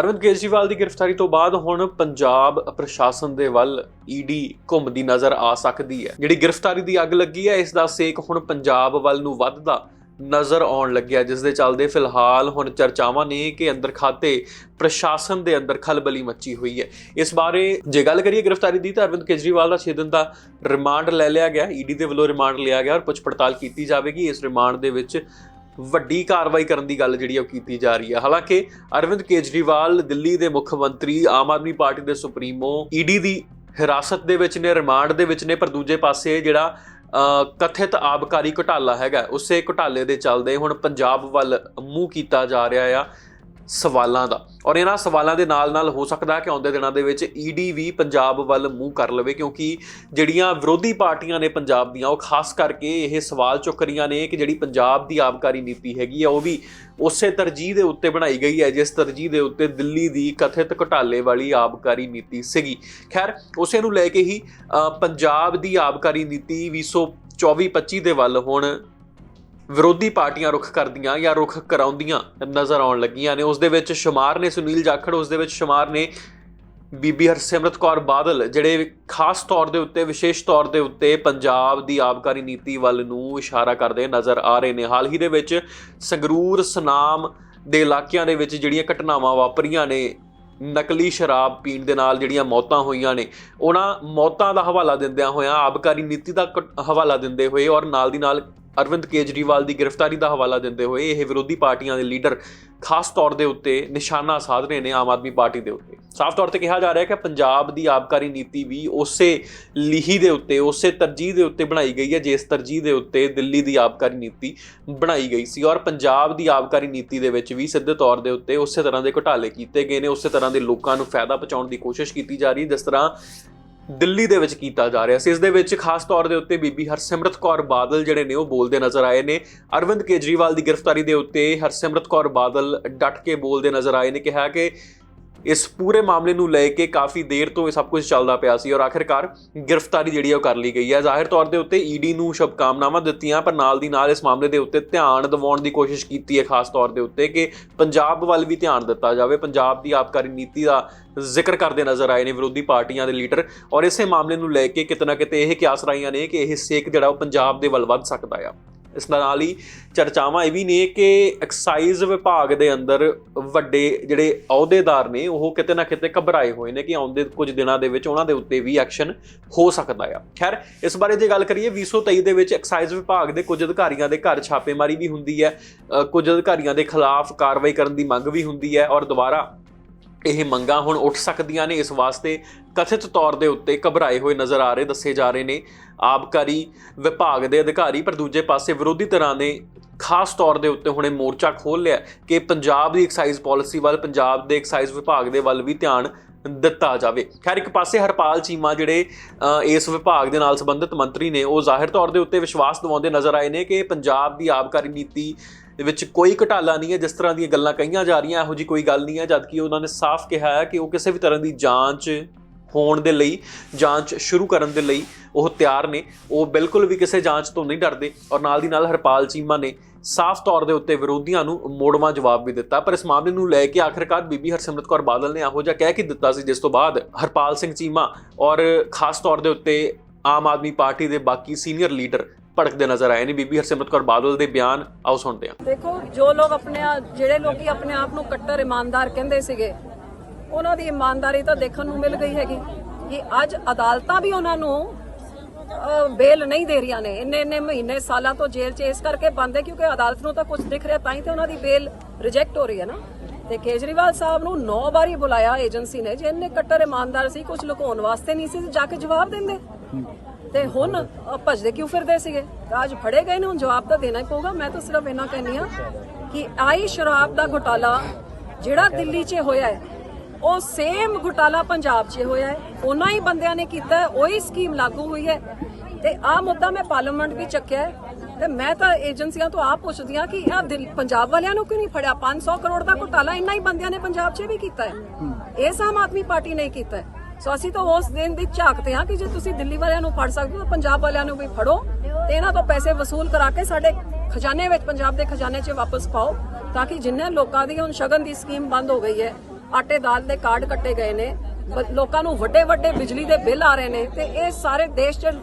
ਅਰਵਿੰਦ ਕੇਜਰੀਵਾਲ ਦੀ ਗ੍ਰਿਫਤਾਰੀ ਤੋਂ ਬਾਅਦ ਹੁਣ ਪੰਜਾਬ ਪ੍ਰਸ਼ਾਸਨ ਦੇ ਵੱਲ ਈਡੀ ਘੁੰਮਦੀ ਨਜ਼ਰ ਆ ਸਕਦੀ ਹੈ। ਜਿਹੜੀ ਗ੍ਰਿਫਤਾਰੀ ਦੀ ਅੱਗ ਲੱਗੀ ਹੈ, ਇਸ ਦਾ ਸੇਕ ਹੁਣ ਪੰਜਾਬ ਵੱਲ ਨੂੰ ਵੱਧਦਾ ਨਜ਼ਰ ਆਉਣ ਲੱਗਿਆ, ਜਿਸ ਦੇ ਚੱਲਦੇ ਫਿਲਹਾਲ ਹੁਣ ਚਰਚਾਵਾਂ ਨੇ ਕਿ ਅੰਦਰ ਖਾਤੇ ਪ੍ਰਸ਼ਾਸਨ ਦੇ ਅੰਦਰ ਖਲਬਲੀ ਮੱਚੀ ਹੋਈ ਹੈ। ਇਸ ਬਾਰੇ ਜੇ ਗੱਲ ਕਰੀਏ ਗ੍ਰਿਫਤਾਰੀ ਦੀ, ਤਾਂ ਅਰਵਿੰਦ ਕੇਜਰੀਵਾਲ ਦਾ 6 ਦਿਨ ਦਾ ਰਿਮਾਂਡ ਲੈ ਲਿਆ ਗਿਆ। ਈਡੀ ਦੇ ਵੱਲੋਂ ਰਿਮਾਂਡ ਲਿਆ ਗਿਆ ਔਰ ਪੁੱਛ ਪੜਤਾਲ ਕੀਤੀ ਜਾਵੇਗੀ। ਇਸ ਰਿਮਾਂਡ ਦੇ ਵਿੱਚ ਵੱਡੀ ਕਾਰਵਾਈ ਕਰਨ ਦੀ ਗੱਲ ਜਿਹੜੀ ਆ ਉਹ ਕੀਤੀ ਜਾ ਰਹੀ ਹੈ ਹਾਲਾਂਕਿ ਅਰਵਿੰਦ ਕੇਜਰੀਵਾਲ ਦਿੱਲੀ ਦੇ ਮੁੱਖ ਮੰਤਰੀ, ਆਮ ਆਦਮੀ ਪਾਰਟੀ ਦੇ ਸੁਪਰੀਮੋ, ਈਡੀ ਦੀ ਹਿਰਾਸਤ ਦੇ ਵਿੱਚ ਨੇ, ਰਿਮਾਂਡ ਦੇ ਵਿੱਚ ਨੇ, ਪਰ ਦੂਜੇ ਪਾਸੇ ਜਿਹੜਾ ਕਥਿਤ ਆਬਕਾਰੀ ਘੁਟਾਲਾ ਹੈਗਾ, ਉਸੇ ਘੁਟਾਲੇ ਦੇ ਚੱਲਦੇ ਹੁਣ ਪੰਜਾਬ ਵੱਲ ਮੂੰਹ ਕੀਤਾ ਜਾ ਰਿਹਾ ਆ ਸਵਾਲਾਂ ਦਾ। ਔਰ ਇਹਨਾਂ ਸਵਾਲਾਂ ਦੇ ਨਾਲ-ਨਾਲ ਹੋ ਸਕਦਾ ਹੈ ਕਿ ਆਉਂਦੇ ਦਿਨਾਂ ਦੇ ਵਿੱਚ ਈਡੀ ਵੀ ਪੰਜਾਬ ਵੱਲ ਮੂੰਹ ਕਰ ਲਵੇ, ਕਿਉਂਕਿ ਜਿਹੜੀਆਂ ਵਿਰੋਧੀ ਪਾਰਟੀਆਂ ਨੇ ਪੰਜਾਬ ਦੀਆਂ, ਉਹ ਖਾਸ ਕਰਕੇ ਇਹ ਸਵਾਲ ਚੁੱਕ ਰਹੀਆਂ ਨੇ ਕਿ ਜਿਹੜੀ ਪੰਜਾਬ ਦੀ ਆਬਕਾਰੀ ਨੀਤੀ ਹੈਗੀ ਆ, ਉਹ ਵੀ ਉਸੇ ਤਰਜੀਹ ਦੇ ਉੱਤੇ ਬਣਾਈ ਗਈ ਹੈ, ਜਿਸ ਤਰਜੀਹ ਦੇ ਉੱਤੇ ਦਿੱਲੀ ਦੀ ਕਥਿਤ ਘੁਟਾਲੇ ਵਾਲੀ ਆਬਕਾਰੀ ਨੀਤੀ ਸੀਗੀ। ਖੈਰ, ਉਸੇ ਨੂੰ ਲੈ ਕੇ ਹੀ ਪੰਜਾਬ ਦੀ ਆਬਕਾਰੀ ਨੀਤੀ 2024-25 ਦੇ ਵੱਲ ਹੁਣ ਵਿਰੋਧੀ ਪਾਰਟੀਆਂ ਰੁਖ ਕਰਦੀਆਂ ਜਾਂ ਰੁਖ ਕਰਾਉਂਦੀਆਂ ਨਜ਼ਰ ਆਉਣ ਲੱਗੀਆਂ ਨੇ। ਉਸ ਦੇ ਵਿੱਚ ਸ਼ੁਮਾਰ ਨੇ ਸੁਨੀਲ ਜਾਖੜ, ਉਸ ਦੇ ਵਿੱਚ ਸ਼ੁਮਾਰ ਨੇ ਬੀਬੀ ਹਰਸਿਮਰਤ ਕੌਰ ਬਾਦਲ, ਜਿਹੜੇ ਖਾਸ ਤੌਰ ਦੇ ਉੱਤੇ, ਵਿਸ਼ੇਸ਼ ਤੌਰ ਦੇ ਉੱਤੇ ਪੰਜਾਬ ਦੀ ਆਬਕਾਰੀ ਨੀਤੀ ਵੱਲ ਨੂੰ ਇਸ਼ਾਰਾ ਕਰਦੇ ਨਜ਼ਰ ਆ ਰਹੇ ਨੇ। ਹਾਲ ਹੀ ਦੇ ਵਿੱਚ ਸੰਗਰੂਰ ਸਨਾਮ ਦੇ ਇਲਾਕਿਆਂ ਦੇ ਵਿੱਚ ਜਿਹੜੀਆਂ ਘਟਨਾਵਾਂ ਵਾਪਰੀਆਂ ਨੇ, ਨਕਲੀ ਸ਼ਰਾਬ ਪੀਣ ਦੇ ਨਾਲ ਜਿਹੜੀਆਂ ਮੌਤਾਂ ਹੋਈਆਂ ਨੇ, ਉਹਨਾਂ ਮੌਤਾਂ ਦਾ ਹਵਾਲਾ ਦਿੰਦਿਆਂ ਹੋਇਆਂ ਆਬਕਾਰੀ ਨੀਤੀ ਦਾ ਕ- ਹਵਾਲਾ ਦਿੰਦੇ ਹੋਏ ਔਰ ਨਾਲ ਦੀ ਨਾਲ ਅਰਵਿੰਦ ਕੇਜਰੀਵਾਲ ਦੀ ਗ੍ਰਿਫਤਾਰੀ ਦਾ ਹਵਾਲਾ ਦਿੰਦੇ ਹੋਏ ਇਹ ਵਿਰੋਧੀ ਪਾਰਟੀਆਂ ਦੇ ਲੀਡਰ ਖਾਸ ਤੌਰ ਦੇ ਉੱਤੇ ਨਿਸ਼ਾਨਾ ਸਾਧ ਰਹੇ ਨੇ ਆਮ ਆਦਮੀ ਪਾਰਟੀ ਦੇ ਉੱਤੇ। ਸਾਫ਼ ਤੌਰ ਤੇ ਕਿਹਾ ਜਾ ਰਿਹਾ ਹੈ ਕਿ ਪੰਜਾਬ ਦੀ ਆਬਕਾਰੀ ਨੀਤੀ ਵੀ ਉਸੇ ਲਿਹੀ ਦੇ ਉੱਤੇ, ਉਸੇ ਤਰਜੀਹ ਦੇ ਉੱਤੇ ਬਣਾਈ ਗਈ ਹੈ, ਜਿਸ ਤਰਜੀਹ ਦੇ ਉੱਤੇ ਦਿੱਲੀ ਦੀ ਆਬਕਾਰੀ ਨੀਤੀ ਬਣਾਈ ਗਈ ਸੀ ਔਰ ਪੰਜਾਬ ਦੀ ਆਬਕਾਰੀ ਨੀਤੀ ਦੇ ਵਿੱਚ ਵੀ ਸਿੱਧੇ ਤੌਰ ਦੇ ਉੱਤੇ ਉਸੇ ਤਰ੍ਹਾਂ ਦੇ ਘੁਟਾਲੇ ਕੀਤੇ ਗਏ ਨੇ, ਉਸੇ ਤਰ੍ਹਾਂ ਦੇ ਲੋਕਾਂ ਨੂੰ ਫਾਇਦਾ ਪਹੁੰਚਾਉਣ ਦੀ ਕੋਸ਼ਿਸ਼ ਕੀਤੀ ਜਾ ਰਹੀ ਜਿਸ ਤਰ੍ਹਾਂ ਦਿੱਲੀ ਦੇ ਵਿੱਚ ਕੀਤਾ ਜਾ ਰਿਹਾ ਸੀ। ਇਸ ਦੇ ਵਿੱਚ ਖਾਸ ਤੌਰ ਦੇ ਉੱਤੇ ਬੀਬੀ ਹਰਸਿਮਰਤ ਕੌਰ ਬਾਦਲ ਜਿਹੜੇ ਨੇ ਉਹ ਬੋਲਦੇ ਨਜ਼ਰ ਆਏ ਨੇ। ਅਰਵਿੰਦ ਕੇਜਰੀਵਾਲ ਦੀ ਗ੍ਰਿਫਤਾਰੀ ਦੇ ਉੱਤੇ ਹਰਸਿਮਰਤ ਕੌਰ ਬਾਦਲ ਡਟ ਕੇ ਬੋਲਦੇ ਨਜ਼ਰ ਆਏ ਨੇ, ਕਿਹਾ ਕਿ ਇਸ ਪੂਰੇ ਮਾਮਲੇ ਨੂੰ ਲੈ ਕੇ ਕਾਫੀ ਦੇਰ ਤੋਂ ਇਹ ਸਭ ਕੁਝ ਚੱਲਦਾ ਪਿਆ ਸੀ ਔਰ ਆਖਿਰਕਾਰ ਗ੍ਰਿਫਤਾਰੀ ਜਿਹੜੀ ਆ ਉਹ ਕਰ ਲਈ ਗਈ ਹੈ। ਜ਼ਾਹਿਰ ਤੌਰ ਦੇ ਉੱਤੇ ਈਡੀ ਨੂੰ ਸ਼ੁਭਕਾਮਨਾਵਾਂ ਦਿੱਤੀਆਂ, ਪਰ ਨਾਲ ਦੀ ਨਾਲ ਇਸ ਮਾਮਲੇ ਦੇ ਉੱਤੇ ਧਿਆਨ ਦਿਵਾਉਣ ਦੀ ਕੋਸ਼ਿਸ਼ ਕੀਤੀ ਹੈ ਖਾਸ ਤੌਰ ਦੇ ਉੱਤੇ ਕਿ ਪੰਜਾਬ ਵੱਲ ਵੀ ਧਿਆਨ ਦਿੱਤਾ ਜਾਵੇ। ਪੰਜਾਬ ਦੀ ਆਬਕਾਰੀ ਨੀਤੀ ਦਾ ਜ਼ਿਕਰ ਕਰਦੇ ਨਜ਼ਰ ਆਏ ਨੇ ਵਿਰੋਧੀ ਪਾਰਟੀਆਂ ਦੇ ਲੀਡਰ ਔਰ ਇਸੇ ਮਾਮਲੇ ਨੂੰ ਲੈ ਕੇ ਕਿਤੇ ਨਾ ਕਿਤੇ ਇਹ ਕਿਆਸ ਰਾਈਆਂ ਨੇ ਕਿ ਇਹ ਸੇਕ ਜਿਹੜਾ ਉਹ ਪੰਜਾਬ ਦੇ ਵੱਲ ਵੱਧ ਸਕਦਾ ਆ। ਇਸ ਦੇ ਨਾਲ ਹੀ ਚਰਚਾਵਾਂ ਇਹ ਵੀ ਨੇ ਕਿ ਐਕਸਾਈਜ਼ ਵਿਭਾਗ ਦੇ ਅੰਦਰ ਵੱਡੇ ਜਿਹੜੇ ਅਹੁਦੇਦਾਰ ਨੇ, ਉਹ ਕਿਤੇ ਨਾ ਕਿਤੇ ਘਬਰਾਏ ਹੋਏ ਨੇ ਕਿ ਆਉਂਦੇ ਕੁਝ ਦਿਨਾਂ ਦੇ ਵਿੱਚ ਉਹਨਾਂ ਦੇ ਉੱਤੇ ਵੀ ਐਕਸ਼ਨ ਹੋ ਸਕਦਾ ਆ। ਖੈਰ, ਇਸ ਬਾਰੇ ਜੇ ਗੱਲ ਕਰੀਏ 2023 ਦੇ ਵਿੱਚ ਐਕਸਾਈਜ਼ ਵਿਭਾਗ ਦੇ ਕੁਝ ਅਧਿਕਾਰੀਆਂ ਦੇ ਘਰ ਛਾਪੇਮਾਰੀ ਵੀ ਹੁੰਦੀ ਹੈ ਕੁਝ ਅਧਿਕਾਰੀਆਂ ਦੇ ਖਿਲਾਫ ਕਾਰਵਾਈ ਕਰਨ ਦੀ ਮੰਗ ਵੀ ਹੁੰਦੀ ਹੈ ਔਰ ਦੁਬਾਰਾ ਇਹ ਮੰਗਾਂ ਹੁਣ ਉੱਠ ਸਕਦੀਆਂ ਨੇ, ਇਸ ਵਾਸਤੇ ਕਥਿਤ ਤੌਰ ਦੇ ਉੱਤੇ ਘਬਰਾਏ ਹੋਏ ਨਜ਼ਰ ਆ ਰਹੇ, ਦੱਸੇ ਜਾ ਰਹੇ ਨੇ। ਆਬਕਾਰੀ ਵਿਭਾਗ ਦੇ ਅਧਿਕਾਰੀ, ਪਰ ਦੂਜੇ ਪਾਸੇ ਵਿਰੋਧੀ ਤਰ੍ਹਾਂ ਨੇ ਖਾਸ ਤੌਰ ਦੇ ਉੱਤੇ ਹੁਣੇ ਮੋਰਚਾ ਖੋਲ ਲਿਆ ਕਿ ਪੰਜਾਬ ਦੀ ਐਕਸਾਈਜ਼ ਪਾਲਿਸੀ ਵੱਲ, ਪੰਜਾਬ ਦੇ ਐਕਸਾਈਜ਼ ਵਿਭਾਗ ਦੇ ਵੱਲ ਵੀ ਧਿਆਨ ਦਿੱਤਾ ਜਾਵੇ। ਖੈਰ, ਇੱਕ ਪਾਸੇ ਹਰਪਾਲ ਚੀਮਾ ਜਿਹੜੇ ਇਸ ਵਿਭਾਗ ਦੇ ਨਾਲ ਸੰਬੰਧਿਤ ਮੰਤਰੀ ਨੇ, ਉਹ ਜ਼ਾਹਿਰ ਤੌਰ ਦੇ ਉੱਤੇ ਵਿਸ਼ਵਾਸ ਦਿਵਾਉਂਦੇ ਨਜ਼ਰ ਆਏ ਨੇ ਕਿ ਪੰਜਾਬ ਦੀ ਆਬਕਾਰੀ ਨੀਤੀ ਦੇ ਵਿੱਚ ਕੋਈ ਘਟਾਲਾ ਨਹੀਂ ਹੈ, ਜਿਸ ਤਰ੍ਹਾਂ ਦੀਆਂ ਗੱਲਾਂ ਕਹੀਆਂ ਜਾ ਰਹੀਆਂ, ਇਹੋ ਜੀ ਕੋਈ ਗੱਲ ਨਹੀਂ ਹੈ, ਜਦਕਿ ਉਹਨਾਂ ਨੇ ਸਾਫ਼ ਕਿਹਾ ਹੈ ਕਿ ਉਹ ਕਿਸੇ ਵੀ ਤਰ੍ਹਾਂ ਦੀ ਜਾਂਚ ਹੋਣ ਦੇ ਲਈ, ਜਾਂਚ ਸ਼ੁਰੂ ਕਰਨ ਦੇ ਲਈ ਉਹ ਤਿਆਰ ਨੇ। ਉਹ ਬਿਲਕੁਲ ਵੀ ਕਿਸੇ ਜਾਂਚ ਤੋਂ ਨਹੀਂ ਡਰਦੇ ਔਰ ਨਾਲ ਦੀ ਨਾਲ ਹਰਪਾਲ ਚੀਮਾ ਨੇ ਸਾਫ਼ ਤੌਰ ਦੇ ਉੱਤੇ ਵਿਰੋਧੀਆਂ ਨੂੰ ਮੋੜਵਾਂ ਜਵਾਬ ਵੀ ਦਿੱਤਾ। ਪਰ ਇਸ ਮਾਮਲੇ ਨੂੰ ਲੈ ਕੇ ਆਖਰਕਾਰ ਬੀਬੀ ਹਰਸਿਮਰਤ ਕੌਰ ਬਾਦਲ ਨੇ ਇਹੋ ਜਿਹਾ ਕਹਿ ਕੇ ਦਿੱਤਾ ਸੀ, ਜਿਸ ਤੋਂ ਬਾਅਦ ਹਰਪਾਲ ਸਿੰਘ ਚੀਮਾ ਔਰ ਖਾਸ ਤੌਰ ਦੇ ਉੱਤੇ ਆਮ ਆਦਮੀ ਪਾਰਟੀ ਦੇ ਬਾਕੀ ਸੀਨੀਅਰ ਲੀਡਰ ਭੜਕਦੇ ਨਜ਼ਰ ਆਏ ਨੇ। ਬੀਬੀ ਹਰਸਿਮਰਤ ਕੌਰ ਬਾਦਲ ਦੇ ਬਿਆਨ, ਆਓ ਸੁਣਦੇ ਹਾਂ। ਦੇਖੋ, ਜੋ ਲੋਕ ਆਪਣੇ ਜਿਹੜੇ ਲੋਕੀ ਆਪਣੇ ਆਪ ਨੂੰ ਕੱਟਰ ਇਮਾਨਦਾਰ ਕਹਿੰਦੇ ਸੀਗੇ, ਉਹਨਾਂ ਦੀ ਇਮਾਨਦਾਰੀ ਤਾਂ ਦੇਖਣ ਨੂੰ ਮਿਲ ਗਈ ਹੈਗੀ ਕਿ ਅੱਜ ਅਦਾਲਤਾਂ ਵੀ ਉਹਨਾਂ ਨੂੰ ਬੇਲ ਨਹੀਂ ਦੇ ਰਹੀਆਂ ਨੇ। ਇੰਨੇ ਇੰਨੇ ਮਹੀਨੇ, ਸਾਲਾਂ ਤੋਂ ਜੇਲ੍ਹ 'ਚ ਇਸ ਕਰਕੇ ਬੰਦ ਹੈ ਕਿਉਂਕਿ ਅਦਾਲਤ ਨੂੰ ਤਾਂ ਕੁਝ ਦਿਖ ਰਿਹਾ, ਤਾਂ ਹੀ ਤੇ ਉਹਨਾਂ ਦੀ ਬੇਲ ਰਿਜੈਕਟ ਹੋ ਰਹੀ ਹੈ ਨਾ। ਤੇ ਕੇਜਰੀਵਾਲ ਸਾਹਿਬ ਨੂੰ 9 ਵਾਰੀ ਬੁਲਾਇਆ ਏਜੰਸੀ ਨੇ, ਜੇ ਇੰਨੇ ਕੱਟਰ ਇਮਾਨਦਾਰ ਸੀ ਕੁਝ ਲੁਕਾਉਣ ਵਾਸਤੇ ਨਹੀਂ ਸੀ ਜਾ ਕੇ ਜਵਾਬ ਦਿੰਦੇ। ਤੇ ਹੁਣ ਭੱਜਦੇ ਕਿਉਂ ਫਿਰਦੇ ਸੀਗੇ? ਅੱਜ ਫੜੇ ਗਏ ਨੇ ਹੁਣ ਜਵਾਬ ਤਾਂ ਦੇਣਾ ਹੀ ਪਊਗਾ। ਮੈਂ ਤਾਂ ਸਿਰਫ ਇਹਨਾਂ ਕਹਿੰਦੀ ਆ ਕਿ ਆਈ ਸ਼ਰਾਬ ਦਾ ਘੁਟਾਲਾ ਜਿਹੜਾ ਦਿੱਲੀ 'ਚ ਹੋਇਆ ਹੈ ਉਹ ਸੇਮ ਘੁਟਾਲਾ ਪੰਜਾਬ 'ਚ ਹੋਇਆ ਹੈ। ਉਹਨਾਂ ਹੀ ਬੰਦਿਆਂ ਨੇ ਕੀਤਾ ਉਹੀ ਸਕੀਮ ਲਾਗੂ ਹੋਈ ਹੈ। ਤੇ ਆਹ ਮੁੱਦਾ ਮੈਂ ਪਾਰਲੀਮੈਂਟ ਵੀ ਚੱਕਿਆ ਤੇ ਮੈਂ ਤਾਂ ਏਜੰਸੀਆਂ ਤੋਂ ਆਪ ਪੁੱਛਦੀ ਆ ਕਿ ਇਹ ਦਿਲ ਪੰਜਾਬ ਵਾਲਿਆਂ ਨੂੰ ਕਿਉਂ ਨਹੀਂ ਫੜਿਆ? 500 ਕਰੋੜ ਦਾ ਘੁਟਾਲਾ ਇੰਨਾ ਹੀ ਬੰਦਿਆਂ ਨੇ ਪੰਜਾਬ 'ਚ ਵੀ ਕੀਤਾ ਹੈ। ਇਸ ਆਮ ਆਦਮੀ ਪਾਰਟੀ ਨੇ ਕੀਤਾ ਹੈ। ਸੋ ਅਸੀਂ ਤਾਂ ਉਸ ਦਿਨ ਦੀ ਝਾਕਦੇ ਹਾਂ ਕਿ ਜੇ ਤੁਸੀਂ ਦਿੱਲੀ ਵਾਲਿਆਂ ਨੂੰ ਫੜ ਸਕਦੇ ਹੋ, ਪੰਜਾਬ ਵਾਲਿਆਂ ਨੂੰ ਵੀ ਫੜੋ। ਤੇ ਇਹਨਾਂ ਤੋਂ ਪੈਸੇ ਵਸੂਲ ਕਰਾ ਕੇ ਸਾਡੇ ਖਜ਼ਾਨੇ ਵਿੱਚ, ਪੰਜਾਬ ਦੇ ਖਜ਼ਾਨੇ 'ਚ ਵਾਪਸ ਪਾਓ, ਤਾਂ ਕਿ ਜਿੰਨੇ ਲੋਕਾਂ ਦੀ ਹੁਣ ਸ਼ਗਨ ਦੀ ਸਕੀਮ ਬੰਦ ਹੋ ਗਈ ਹੈ, ਆਟੇ ਦਾਲ ਦੇ ਕਾਰਡ ਕੱਟੇ ਗਏ ਨੇ ਲੋਕਾਂ ਨੂੰ ਵੱਡੇ ਵੱਡੇ ਬਿਜਲੀ ਦੇ ਬਿੱਲ ਆ ਰਹੇ ਨੇ, ਤੇ ਇਹ ਸਾਰੇ ਦੇਸ਼ 'ਚ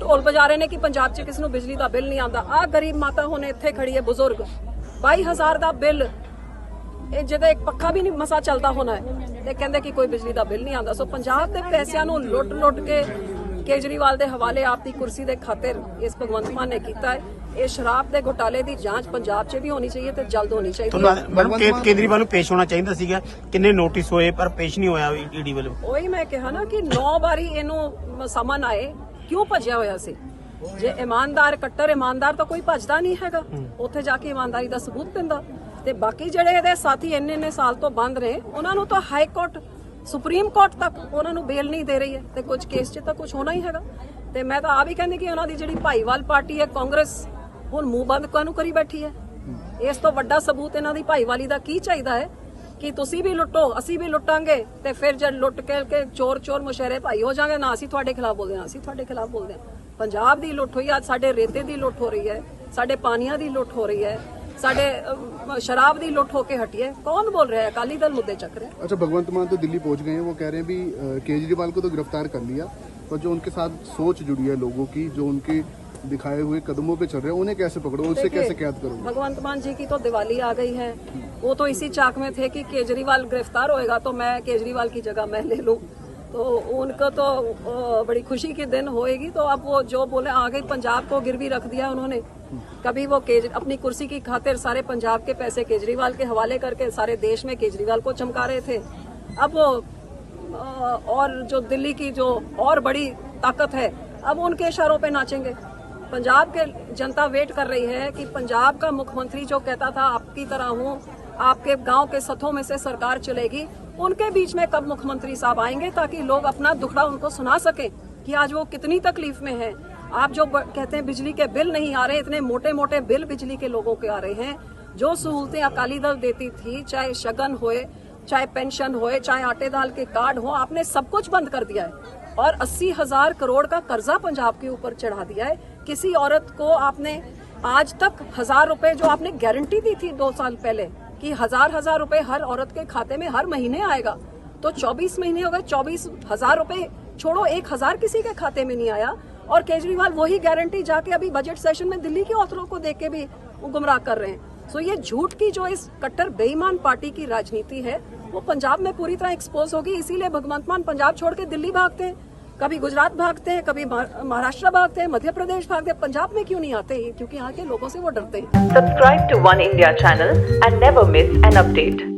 ਢੋਲ ਵਜਾ ਰਹੇ ਨੇ ਕਿ ਪੰਜਾਬ 'ਚ ਕਿਸ ਨੂੰ ਬਿਜਲੀ ਦਾ ਬਿੱਲ ਨਹੀਂ ਆਉਂਦਾ। ਆ ਗਰੀਬ ਮਾਤਾ ਹੁਣ ਇੱਥੇ ਖੜੀ ਹੈ, ਬਜ਼ੁਰਗ। 22000 ਦਾ ਬਿੱਲ ਇਹ ਜਿਹਦਾ ਇੱਕ ਪੱਖਾ ਵੀ ਨਹੀਂ ਮਸਾ ਚੱਲਦਾ ਹੋਣਾ ਹੈ। ਤੇ ਕਹਿੰਦੇ ਕਿ ਕੋਈ ਬਿਜਲੀ ਦਾ ਬਿੱਲ ਨਹੀਂ ਆਉਂਦਾ। ਸੋ ਪੰਜਾਬ ਦੇ ਪੈਸਿਆਂ ਨੂੰ ਲੁੱਟ ਲੁੱਟ ਕੇ ਕੇਜਰੀਵਾਲ ਦੇ ਹਵਾਲੇ ਆਪ ਦੀ ਕੁਰਸੀ ਦੇ ਖਾਤਰ ਇਸ ਭਗਵੰਤ ਮਾਨ ਨੇ ਕੀਤਾ ਹੈ। ਇਹ ਸ਼ਰਾਬ ਦੇ ਘੁਟਾਲੇ ਦੀ ਜਾਂਚ ਪੰਜਾਬ 'ਚ ਵੀ ਹੋਣੀ ਚਾਹੀਏ ਤੇ ਜਲਦ ਹੋਣੀ ਚਾਹੀਦੀ ਹੈ। ਤੁਹਾਨੂੰ ਮੈਡਮ ਕੇ- ਕੇਜਰੀਵਾਲ ਨੂੰ ਪੇਸ਼ ਹੋਣਾ ਚਾਹੀਦਾ ਸੀਗਾ। ਕਿੰਨੇ ਨੋਟਿਸ ਹੋਏ ਪਰ ਪੇਸ਼ ਨਹੀਂ ਹੋਇਆ ਈਡੀ ਵੱਲੋਂ। ਉਹੀ ਮੈਂ ਕਿਹਾ ਨਾ ਕਿ 9 ਵਾਰੀ ਇਹਨੂੰ ਸਮਨ ਆਏ। ਕਿਉਂ ਭੱਜਿਆ ਹੋਇਆ ਸੀ? ਜੇ ਇਮਾਨਦਾਰ ਕੱਟਰ ਇਮਾਨਦਾਰ ਤਾਂ ਕੋਈ ਭੱਜਦਾ ਨਹੀਂ ਹੈਗਾ। ਉੱਥੇ ਜਾ ਕੇ ਇਮਾਨਦਾਰੀ ਦਾ ਸਬੂਤ ਦਿੰਦਾ। ਤੇ ਬਾਕੀ ਜਿਹੜੇ ਇਹਦੇ ਸਾਥੀ ਇੰਨੇ ਇੰਨੇ ਸਾਲ ਤੋਂ ਬੰਦ ਰਹੇ, ਉਹਨਾਂ ਨੂੰ ਤਾਂ ਹਾਈ ਕੋਰਟ ਸੁਪਰੀਮ ਕੋਰਟ ਤੱਕ ਉਹਨਾਂ ਨੂੰ ਬੇਲ ਨਹੀਂ ਦੇ ਰਹੀ ਹੈ ਤੇ ਕੁਝ ਕੇਸ 'ਚ ਤਾਂ ਕੁਝ ਹੋਣਾ ਹੀ ਹੈਗਾ। ਤੇ ਮੈਂ ਤਾਂ ਆ ਵੀ ਕਹਿੰਦੀ ਕਿ ਉਹਨਾਂ ਦੀ ਜਿਹੜੀ ਭਾਈਵਾਲ ਪਾਰਟੀ ਹੈ, ਕਾਂਗਰਸ, ਹੁਣ ਮੂੰਹ ਬੰਦ ਕਾਹਨੂੰ ਕਰੀ ਬੈਠੀ ਹੈ? ਇਸ ਤੋਂ ਵੱਡਾ ਸਬੂਤ ਇਹਨਾਂ ਦੀ ਭਾਈਵਾਲੀ ਦਾ ਕੀ ਚਾਹੀਦਾ ਹੈ? ਕਿ ਤੁਸੀਂ ਵੀ ਲੁੱਟੋ, ਅਸੀਂ ਵੀ ਲੁੱਟਾਂਗੇ ਤੇ ਫਿਰ ਜਦ ਲੁੱਟ ਕੇ ਕੇ ਚੋਰ ਚੋਰ ਮੁਸ਼ਹਿਰੇ ਭਾਈ ਹੋ ਜਾਗੇ ਨਾ ਅਸੀਂ ਤੁਹਾਡੇ ਖਿਲਾਫ ਬੋਲਦੇ ਹਾਂ ਅਸੀਂ ਤੁਹਾਡੇ ਖਿਲਾਫ ਬੋਲਦੇ। ਹਾਂ ਪੰਜਾਬ ਦੀ ਲੁੱਟ ਹੋਈ, ਅੱਜ ਸਾਡੇ ਰੇਤੇ ਦੀ ਲੁੱਟ ਹੋ ਰਹੀ ਹੈ, ਸਾਡੇ ਪਾਣੀਆਂ ਦੀ ਲੁੱਟ ਹੋ ਰਹੀ ਹੈ ਸਾਡੇ ਅਮ, ਸ਼ਰਾਬ ਦੀ ਲੁੱਟ ਹੋ ਕੇ ਹਟੀ ਹੈ ਕੌਣ ਬੋਲ ਰਿਹਾ ਹੈ ਅਕਾਲੀ ਦਲ ਮੁੱਦੇ ਚੱਕ ਰਿਹਾ है। अच्छा भगवंत मान तो दिल्ली पहुंच गए हैं वो कह रहे हैं भी अ, केजरीवाल को तो गिरफ्तार कर लिया पर जो उनके साथ सोच जुड़ी है लोगों की जो उनके दिखाए हुए कदमों पे चल रहे हैं उन्हें कैसे पकड़ो उससे देखिए, कैसे कैद करोगे भगवंत मान जी की तो दिवाली आ गई है वो तो इसी चाक में थे कि केजरीवाल गिरफ्तार होएगा तो मैं केजरीवाल की जगह मैं ले लूं तो उनको तो अ, बड़ी खुशी के दिन होएगी तो अब वो जो बोले आगे पंजाब को गिरवी रख दिया उन्होंने कभी वो केज अपनी कुर्सी की खातिर सारे पंजाब के पैसे केजरीवाल के हवाले करके सारे देश में केजरीवाल को चमका रहे थे। अब वो और जो दिल्ली की जो और बड़ी ताकत है, अब उनके इशारों पे नाचेंगे। पंजाब के जनता वेट कर रही है कि पंजाब का मुख्यमंत्री जो कहता था, आपकी तरह हूँ, आपके गाँव के सथों में से सरकार चलेगी, उनके बीच में कब मुख्यमंत्री साहब आएँगे ताकि लोग अपना दुखड़ा उनको सुना सके कि आज वो कितनी तकलीफ़ में है। आप जो कहते हैं बिजली के बिल नहीं आ रहे, इतने मोटे मोटे बिल बिजली के लोगों के आ रहे हैं, जो सहूलतें अकाली दल देती थी, चाहे शगन होए, चाहे पेंशन होए, चाहे आटे दाल के कार्ड हो, आपने सब कुछ बंद कर दिया है। और अस्सी हज़ार करोड़ का कर्जा पंजाब के ऊपर चढ़ा दिया है। किसी औरत को आपने आज तक हज़ार रुपए जो आपने गारंटी दी थी दो साल पहले, कि हज़ार हज़ार रुपए हर औरत के खाते में हर महीने आएगा तो 24 महीने हो गए, चौबीस हज़ार रुपए छोड़ो, एक हज़ार किसी के खाते में नहीं आया। और केजरीवाल वही गारंटी जाके अभी बजट सेशन में दिल्ली के ऑथरों को देख के भी गुमराह कर रहे हैं। सो ये झूठ की जो इस कट्टर बेईमान पार्टी की राजनीति है, वो पंजाब में पूरी तरह एक्सपोज होगी, इसीलिए भगवंत मान पंजाब छोड़ के दिल्ली भागते हैं। कभी गुजरात भागते हैं, कभी महाराष्ट्र भागते हैं, मध्य प्रदेश भागते हैं। पंजाब में क्यों नहीं आते हैं क्योंकि यहाँ के लोगों से वो डरते हैं। Subscribe to one India channel and never miss an update.